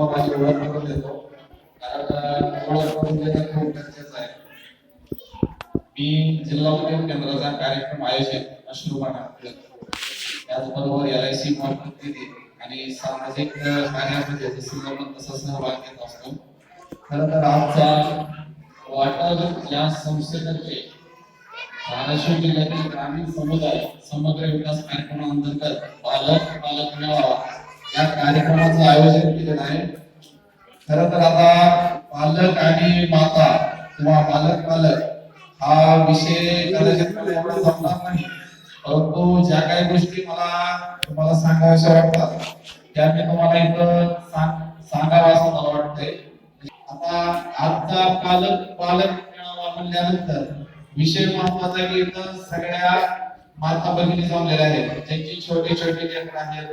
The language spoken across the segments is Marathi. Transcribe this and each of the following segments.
तुम्हाला माझी ओळख करून देतो कारण ओळख करून देणं खूप गरजेचं आहे मी जिल्हा उद्योग केंद्राचा कार्यक्रम आयोजित अश्रुबाणा त्याचबरोबर एल आय सी निधी आणि सामाजिक कार्यामध्ये जसं आपण तसा सहभाग घेत असतो खर तर आमचा वाटर या संस्थेतर्फे धाराशिव जिल्ह्यातील ग्रामीण समुदाय समग्र विकास कार्यक्रमाअंतर्गत पालक पालक मेळावा या कार्यक्रमाचं आयोजन केलेलं आहे. खर तर आता पालक आणि माता किंवा पालक पालक हा विषय कदाचित एवढा जमणार नाही. परंतु ज्या काही गोष्टी मला तुम्हाला सांगाव्याशा वाटतात त्या मी तुम्हाला इथं सांग असं मला वाटतंय. आता आजचा पालक पालक म्हणल्यानंतर विषय महत्त्वाचा की इथं सगळ्या माता भगिनी जमलेल्या आहेत. त्यांची छोटे छोटे लेकर आहेत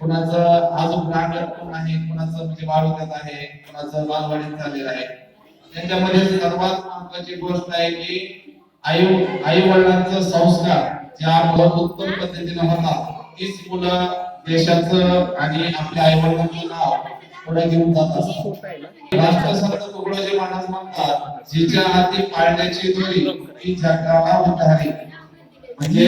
कुणाचं अजून रांगण आहे कुणाचं म्हणजे वाढवण्यात आहे कुणाचं बालवाडीत झालेलं आहे. त्यांच्यामध्ये सर्वात महत्वाची गोष्ट आहे की आई आई वडिलांचं संस्कार ज्या मुलं उत्तम पद्धतीने होतात तीच मुलं देशाचं आणि आपल्या आई वडिलांचं नाव पुढे घेऊन जात असतात. राष्ट्रसंत तुकडोजी महाराज म्हणतात जिच्या हाती पाळण्याची दोरी ही जगाला उधारी म्हणजे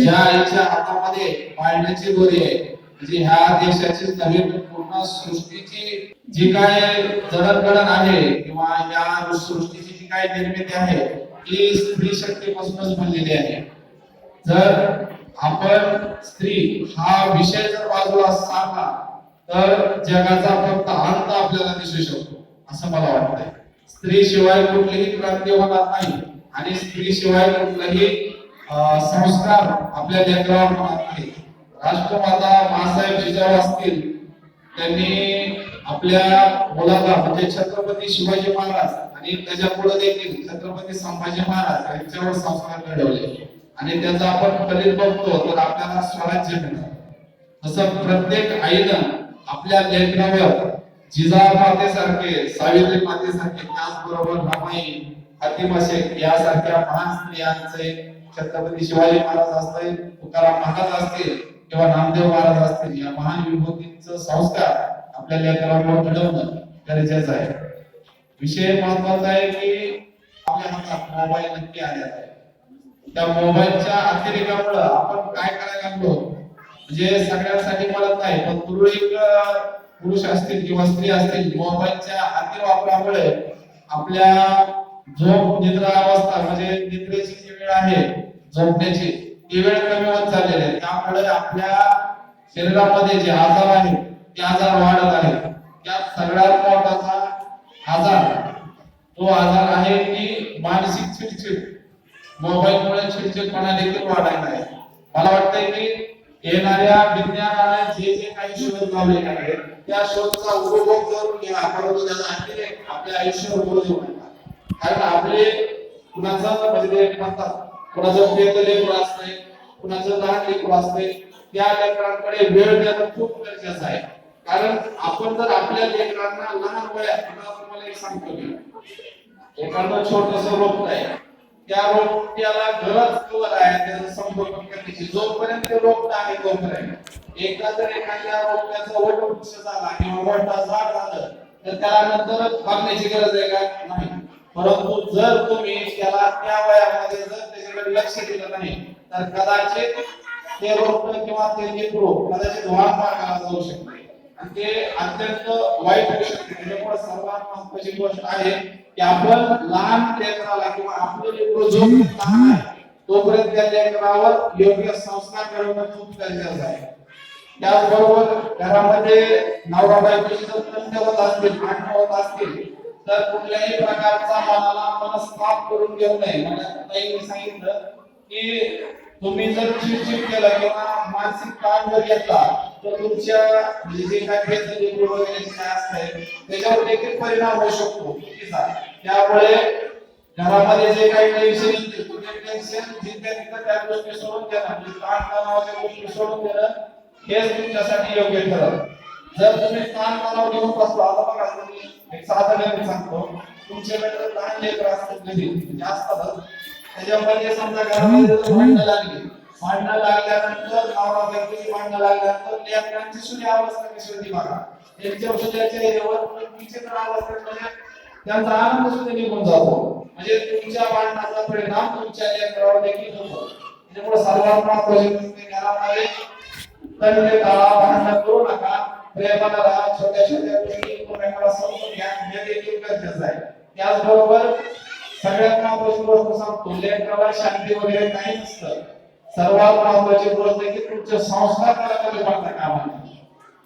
ज्या आईच्या हातामध्ये पाळण्याची दोरी आहे म्हणजे ह्या देशाची नवीन पूर्ण सृष्टीची जी काय जडणघडण आहे किंवा या सृष्टीची जी काय निर्मिती आहे ती स्त्री शक्तीपासूनच बनलेली आहे. जर आपण स्त्री हा विषय जर बाजूला सारला तर जगाचा फक्त अंत आपल्याला दिसू शकतो असं मला वाटतंय. स्त्री शिवाय कुठलीही क्रांती होणार नाही आणि स्त्री शिवाय कुठलाही संस्कार आपल्या लेकरावर होणार नाही. राष्ट्रवादा मासाहेब जिजाऊ असतील त्यांनी आपल्या मुलाला म्हणजे छत्रपती शिवाजी महाराज आणि त्याच्या पुढे देखील छत्रपती संभाजी महाराज यांच्यावर संस्कार घडवले. आणि त्याचा आपण फलित बघतो तर आपल्याला स्वराज्य मिळतं तसं प्रत्येक आईनं आपल्या लेखनावर जिजा मातेसारखे सावित्री मातेसारखे त्याचबरोबर रमाई फातिमा शेख यासारख्या महान स्त्रियांचे छत्रपती शिवाजी महाराज असतील तुकाराम महाराज असतील किंवा नामदेव महाराज असतील या महान विभूतींचं संस्कार आपल्या लेकरांवर घडवणं गरजेचं आहे. विषय महत्त्वाचा आहे की आपल्या हातात मोबाईल नक्की आलेला आहे. त्या मोबाईलच्या अतिरेकामुळं आपण काय करायला लागलो? म्हणजे सगळ्यांसाठी मदत नाही पण तुरळक पुरुष असतील किंवा स्त्री असतील मोबाईलच्या अतिवापरामुळे आपल्या झोप निद्रा अवस्था म्हणजे निद्रेची जी वेळ आहे झोपण्याची वेळ कमी होत चाललेली आहे त्यामुळे आपल्या शरीरामध्ये जे आजार आहेत ते आजार वाढत आहेत. त्यात सगळ्यात मोठाचा आजार तो आजार आहे की मानसिक चिडचिड. मोबाईलमुळे चिडचिडपणा देखील वाढायला आहे मला वाटतंय की येणाऱ्या विज्ञानाने जे जे काही शोध लावले आहेत त्या शोधचा उपभोग करून घ्या परंतु त्याचा आपल्या आयुष्यावर बोलू कारण आपले कुणाचा म्हणजे म्हणतात कुणाचं पेत लेकरू असतंय कुणाचं लहान लेकरू असतंय त्या लेकरांकडे वेळ देणं खूप गरजेचं आहे. कारण आपण जर आपल्या लेकरांना लहान वयात तुम्हाला एक सांगतो मी. एखादं छोटस रोपट आहे त्या रोपट्याला गरज कवर आहे त्याचं संपर्क करण्याची. जोपर्यंत ते रोपट आहे तोपर्यंत. एकदा जर एखाद्या रोपट्याचा वट वृक्ष झाला किंवा मोठा झाड झालं तर त्याला नंतर बघण्याची गरज आहे का? नाही. परंतु जर तुम्ही त्याला त्या वयामध्ये जर त्याच्याकडे लक्ष दिलं नाही तर कदाचित ते रोपट किंवा ते लेकरू कदाचित वाढ मार्गाला जाऊ शकते. आणि ते अत्यंत वाईट होऊ शकते. म्हणजे त्याच्यामुळे सर्वात महत्वाची गोष्ट आहे की आपण लहान लेकराला किंवा आपलं लेकरू जोपर्यंत तोपर्यंत त्या लेकरावर योग्य संस्कार घडवणं खूप गरजेचं आहे. त्याचबरोबर घरामध्ये नवरा बायकोची जर तंटे होत असतील भांडणं होत असतील तर कुठल्याही प्रकारचा मनाला मनस्ताप करून घेऊ नये. म्हणजे मला सांगितलं की तुम्ही जर चिडचिड केलं किंवा मानसिक ताण जर घेतला तर तुमच्या म्हणजे जे काय वेदना वगैरे काय असतंय त्याच्यावर देखील परिणाम होऊ शकतो. चुकीचा त्यामुळे घरामध्ये जे काही टेन्शन टेन्शन जिथे त्या गोष्टी सोडून देणं. म्हणजे ताणतणावाच्या गोष्टी सोडून देणं हेच तुमच्यासाठी योग्य ठरत जर तुम्ही ताण तणाव घेऊन बसला आता बघा तुम्ही एक साधं गणित सांगतो जर लहान लेकर असतात घरी म्हणजे असतातच त्याच्यामध्ये समजा घरामध्ये भांडणं लागली भांडणं लागल्यानंतर नवरा बायकोची भांडणं लागल्यानंतर लेकरांची सुद्धा अवस्था बघा. त्यांच्या यावर विचित्र अवस्थेमध्ये त्यांचा आनंद सुद्धा निघून जातो. म्हणजे तुमच्या भांडणाचा परिणाम तुमच्या लेकरावर देखील होतो. त्याच्यामुळे सर्वात महत्वाची घरामध्ये टाळा भांडण करू नका. प्रेमाला छोट्या छोट्या गोष्टी. एकमेकाला समजून घ्या. हे देखील गरजेचं आहे. त्याचबरोबर सगळ्यात महत्वाची गोष्ट सांगतो. लेकराला शांती वगैरे काही नसतं. सर्वात महत्वाची गोष्ट की तुमचे संस्कार त्याला कमी पडता कामा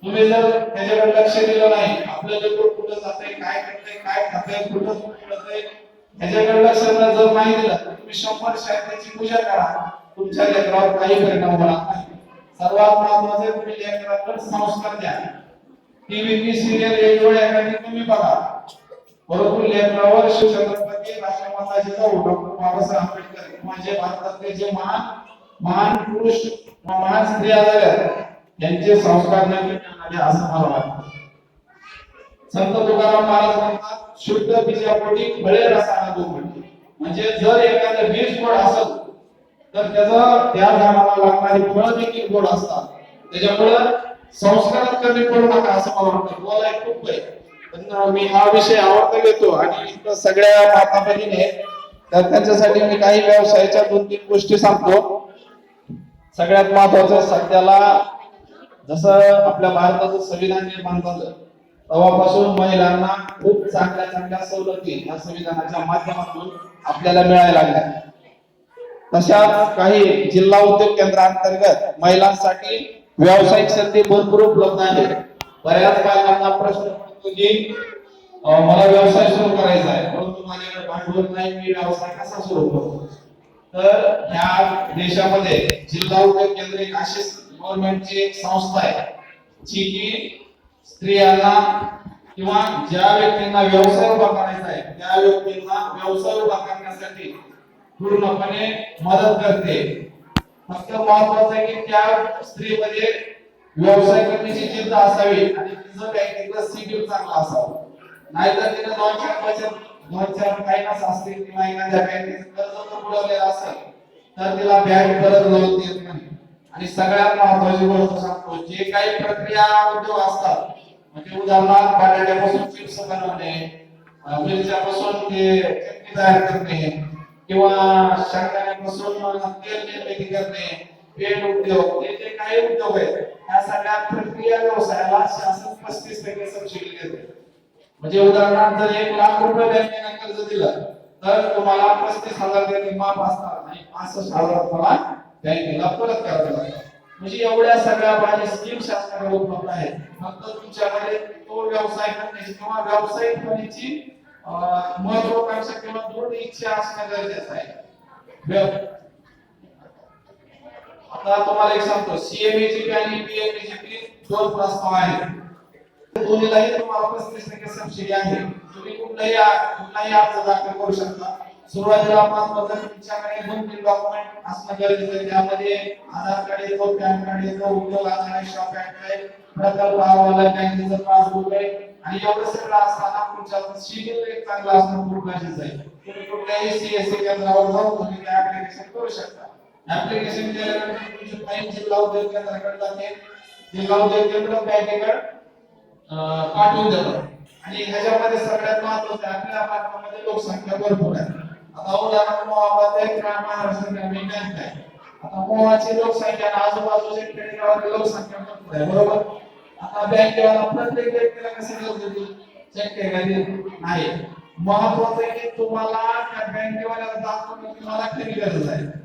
तुम्ही जर त्याच्याकडे लक्ष दिलं नाही आपलं लेकरू कुठं जाते काय करतंय काय खातंय कुठं पडतंय त्याच्याकडे लक्ष न जर नाही दिलं तर तुम्ही शंभर शांतीची पूजा करा. तुमच्या लेकरावर काही परिणाम होणार नाही. सर्वात महत्त्वाचे तुम्ही लेकराकडे संस्कार द्या. टीव्ही सिरियल एक एखादी तुम्ही बघा. परंतु लेखनावर शिवछत्रपती राष्ट्रमाता जिजाऊ डॉक्टर बाबासाहेब आंबेडकर म्हणजे भारतातले जे महान महान पुरुष महान स्त्रिया झाल्या यांचे संस्कार न असं मला वाटतं. संत तुकाराम महाराज म्हणतात शुद्ध बीजापोटी फळे रसाना तो म्हणते म्हणजे जर एखादं बीज गोड असेल तर त्याचं त्या झाडाला लागणारी फळं देखील गोड असतात. त्याच्यामुळं संस्कारात कमी करू नका असं मला वाटतं. बोलाय खूप आहे. पण मी हा विषय आवडता घेतो आणि सगळ्या माता भगिनी आहेत. तर त्यांच्यासाठी मी काही व्यवसायाच्या दोन तीन गोष्टी सांगतो. सगळ्यात महत्वाचं सध्याला जसं आपल्या भारताचं संविधान निर्माण झालं तेव्हापासून महिलांना खूप चांगल्या चांगल्या सवलती या संविधानाच्या माध्यमातून आपल्याला मिळायला लागल्या. तशाच काही जिल्हा उद्योग केंद्रांतर्गत महिलांसाठी व्यावसायिक संधी भरपूर उपलब्ध आहेत. बऱ्याच बायकांना प्रश्न पडतो की मला व्यवसाय सुरू करायचा आहे परंतु माझ्याकडे भांडवल नाही मी व्यवसाय कसा सुरू करतो तर ह्या देशामध्ये जिल्हा उद्योग केंद्र एक अशी गव्हर्नमेंटची एक संस्था आहे जी की स्त्रियांना किंवा ज्या व्यक्तींना व्यवसाय उभा करायचा आहे त्या व्यक्तींना व्यवसाय उभा करण्यासाठी पूर्णपणे मदत करते. फक्त महत्वाचं आहे की त्या स्त्रीमध्ये व्यवसाय करण्याची जिद्द असावी आणि तिचं बँकेतलं सिबिल चांगला असावं. नाहीतर तिने दोन चार बचत दोन चार फायनान्स असतील किंवा एखाद्या बँकेचं कर्ज जर बुडवलेलं असेल तर तिला बँक परत लोन देत नाही. आणि सगळ्यात महत्वाची गोष्ट सांगतो जे काही प्रक्रिया उद्योग असतात म्हणजे उदाहरणार्थ बटाट्यापासून चिप्स बनवणे मिरच्यापासून ते चटणी तयार करणे किंवा शेंगदाण्यापासून तेल निर्मिती करणे पेन उद्योग हे जे काही उद्योग आहेत ह्या सगळ्या प्रक्रिया व्यवसायाला शासन पस्तीस टक्के सबसिडी देते. म्हणजे उदाहरणार्थ जर एक लाख रुपये बँकेने कर्ज दिलं तर तुम्हाला पस्तीस हजार त्यांनी माफ असणार आणि पासष्ट हजार तुम्हाला बँकेला परत करावे लागतात म्हणजे एवढ्या सगळ्या माझ्या स्कीम शासनाकडे उपलब्ध आहेत. फक्त तुमच्याकडे तो व्यवसाय करण्याची किंवा व्यावसायिक होण्याची अं, महत्वाकांक्षा किंवा दृढ इच्छा असणं गरजेचं आहे. आता तुम्हाला एक सांगतो. सीएमएची आणि पीएमएची दोन प्रस्ताव आहेत दोन्हीलाही तुम्हाला पस्तीस टक्के सबसिडी आहे. तुम्ही कुठलाही कुठलाही अर्ज दाखल करू शकता. सुरुवातीला महत्वाचं तुमच्याकडे दोन तीन डॉक्युमेंट असणं गरजेचं आहे? त्यामध्ये आधार कार्ड येतो पॅन कार्ड येतो उद्योग आधार आहे शॉप ऍक्ट आहे प्रकल्प अहवाल बँकेचं पासबुक आहे आणि एवढं सगळं असताना तुमच्या सिबिल एक चांगला असणं खूप गरजेचं आहे. तुम्ही कुठल्याही सीएससी केंद्रावर जाऊन तुम्ही ते ऍप्लिकेशन करू शकता. ऍप्लिकेशन केल्यानंतर तुमची फाईल जिल्हा उद्योग केंद्राकडे जाते जिल्हा उद्योग केंद्र बँकेकडे पाठवून देतो आणि ह्याच्यामध्ये सगळ्यात महत्वाचं आपल्या भारतामध्ये लोकसंख्या भरपूर आहे. आता उदाहरण मोहामध्ये ग्राम महाराष्ट्र ग्रामीण बँक आहे आता मोहाची लोकसंख्या आजूबाजूच्या खेडेगावातील लोकसंख्या भरपूर आहे बरोबर आता बँकेवाला प्रत्येक व्यक्तीला कसं कर्ज देईल शक्य आहे का नाही महत्वाचं आहे की तुम्हाला त्या बँकेवाल्याला दाखवणं तुम्हाला मला गरज आहे